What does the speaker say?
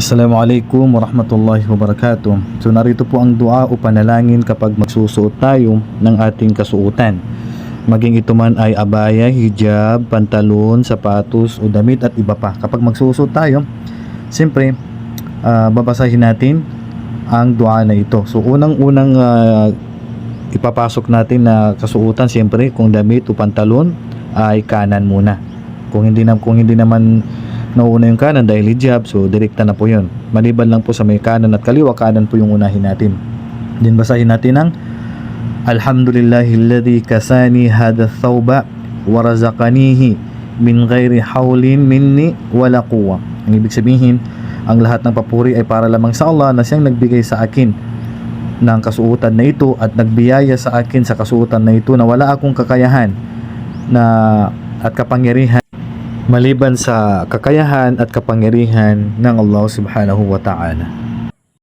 Assalamualaikum warahmatullahi wabarakatuh. So narito po ang dua o panalangin kapag magsusuot tayo ng ating kasuotan. Maging ito man ay abaya, hijab, pantalon, sapatos o damit at iba pa. Kapag magsusuot tayo, siyempre ah, babasahin natin ang dua na ito. So unang-unang ah, ipapasok natin na kasuotan siyempre kung damit o pantalon ay kanan muna. Kung hindi na kung hindi naman nauuna yung kanan dahil hijab, so direkta na po yun. Maliban lang po sa may kanan at kaliwa, kanan po yung unahin natin. Then basahin natin ang Alhamdulillahilladzi kasani hadha thawba wa razaqanihi min ghairi hawlin minni wala quwwa. Ang ibig sabihin, ang lahat ng papuri ay para lamang sa Allah na siyang nagbigay sa akin ng kasuotan na ito at nagbiyaya sa akin sa kasuotan na ito na wala akong kakayahan na at kapangyarihan maliban sa kakayahan at kapangyarihan ng Allah subhanahu wa ta'ala.